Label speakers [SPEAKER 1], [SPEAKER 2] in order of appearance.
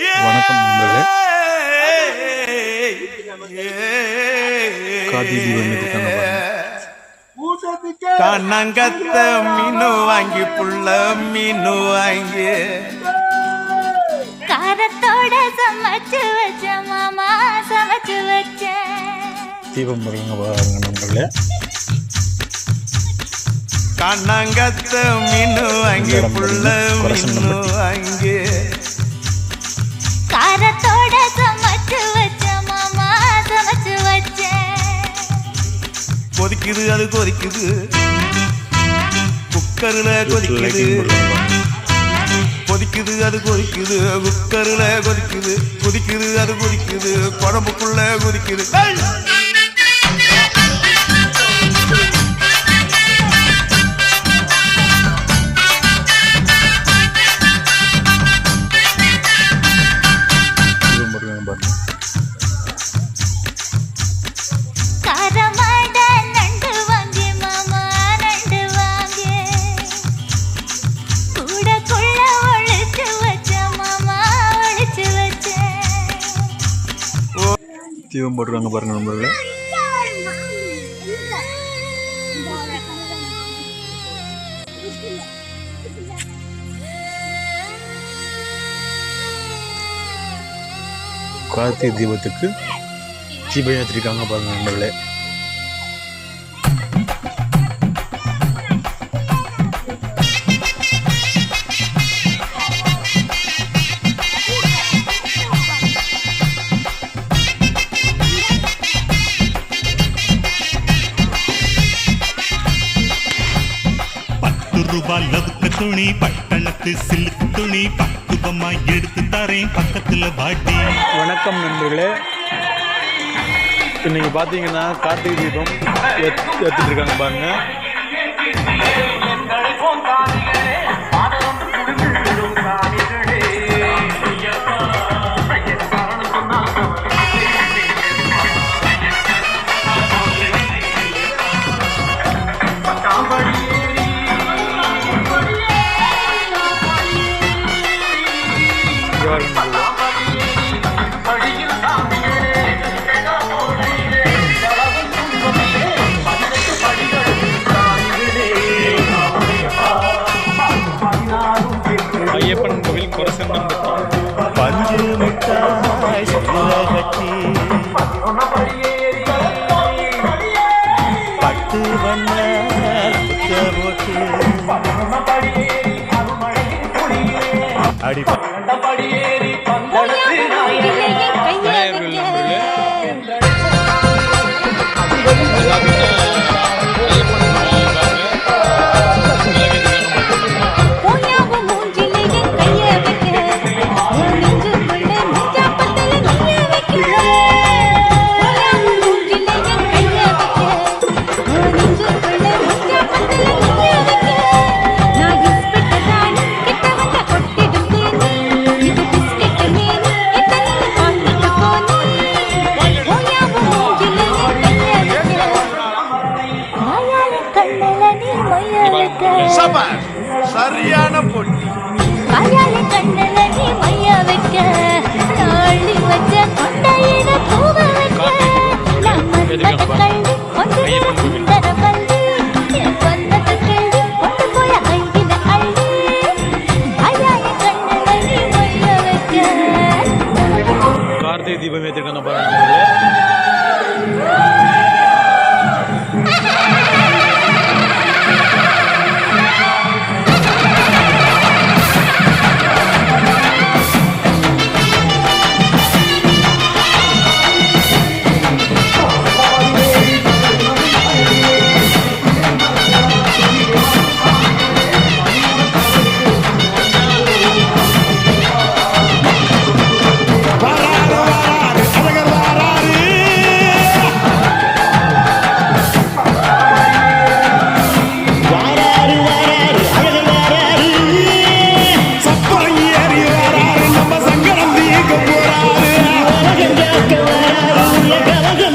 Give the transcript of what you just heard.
[SPEAKER 1] வணக்கம் நண்பர்களே.
[SPEAKER 2] கண்ணங்கத்த மீனு வாங்கி புள்ள மீனு வாங்கி.
[SPEAKER 3] காரத்தோட சமைச்சு வச்ச மாமா சமைச்சு வச்ச.
[SPEAKER 1] தீபம் பாருங்க பாருங்க நண்பர்களே.
[SPEAKER 2] கண்ணங்கத்த மீனு வாங்கி புள்ள மீனு வாங்கி.
[SPEAKER 3] காரத்தோட சமைச்சு வச்ச மாமா சமைச்சு வச்ச.
[SPEAKER 2] கொதிக்குது அது கொதிக்குது. குக்கர்ல கொதிக்குது. கொதிக்குது அது கொதிக்குது. குக்கர்ல கொதிக்குது. கொதிக்குது அது கொதிக்குது. குழம்புக்குள்ள கொதிக்குது.
[SPEAKER 1] தீபம் போட்டுருக்காங்க பாருங்க நண்பர்களே. கார்த்திகை தீபத்துக்கு தீபம் ஏற்றிருக்காங்க பாருங்க நண்பர்களே.
[SPEAKER 4] ரூபா ரூபாய் துணி பட்டணத்து சில்லுக்கு துணி பக்குவமா எடுத்து தரேன். பக்கத்துல வாட்டி.
[SPEAKER 1] வணக்கம் நண்பர்களே. இன்னைக்கு பார்த்தீங்கன்னா கார்த்திகை தீபம் ஏத்- இருக்காங்க பாருங்க. ஐயப்பன் கோவில் கொரசங்கன்
[SPEAKER 2] பஞ்சு மிட்டாய் சொல்ல கட்டி பட்டு வண்ண போட்டு அடி
[SPEAKER 1] விநாயகர்கள்
[SPEAKER 2] சபாஷ் சரியான பொட்டி.
[SPEAKER 3] காயால கண்ணல நீ மைய வைக்க நாளி வச்ச கொண்டையில பூவ வைக்க நம்ம கள்ளி